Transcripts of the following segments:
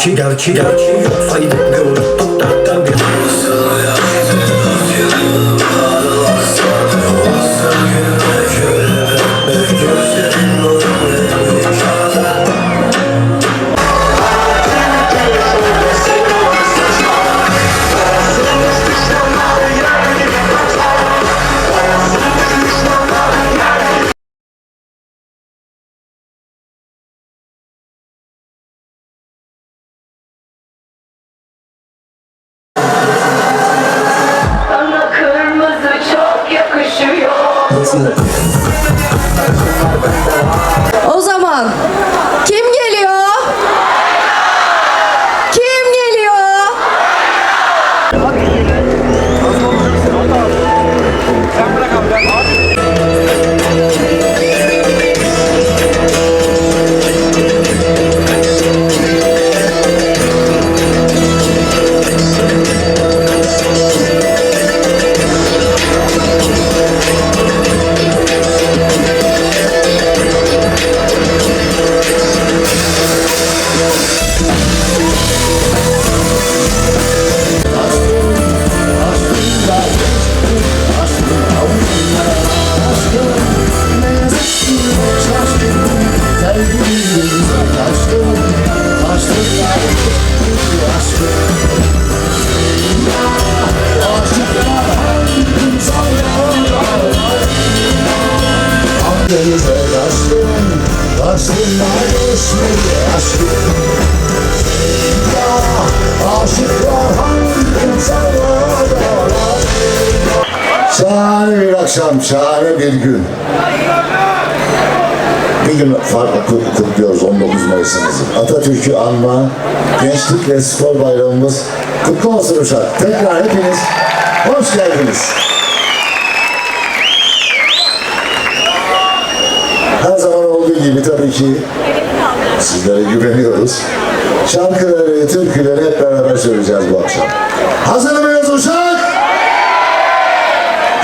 去掉，去掉，去掉，所以 Denize kaçtım Aşkınla geçmedi aşkım Ya aşıklar hangi insanlar Şahane bir akşam, şahane bir gün. Bir gün farklı kut- kutluyoruz 19 Mayıs'ımızı. Atatürk'ü anma, gençlik ve spor bayramımız kutlu olsun Uşak. Tekrar hepiniz hoş geldiniz. Gibi tabii ki sizlere güveniyoruz. Şarkıları, türküleri hep beraber söyleyeceğiz bu akşam. Hazır mıyız Uşak?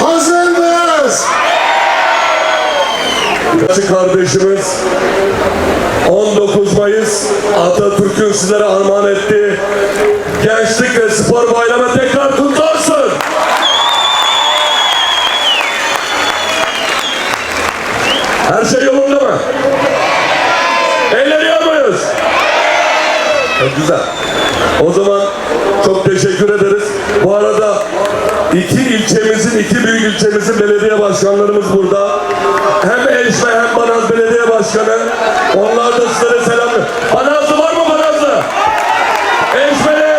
Hazır mıyız? Kaçı kardeşimiz 19 Mayıs Atatürk'ün sizlere armağan ettiği Gençlik ve Spor Bayramı tekrar Çok güzel. O zaman çok teşekkür ederiz. Bu arada iki ilçemizin, iki büyük ilçemizin belediye başkanlarımız burada. Hem Eşme hem Banaz Belediye Başkanı. Onlar da sizlere selam. Banazlı var mı Banazlı? Eşmeli.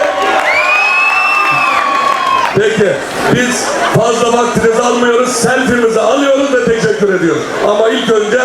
Peki biz fazla vaktinizi almıyoruz. Selfie'mizi alıyoruz ve teşekkür ediyoruz. Ama ilk önce.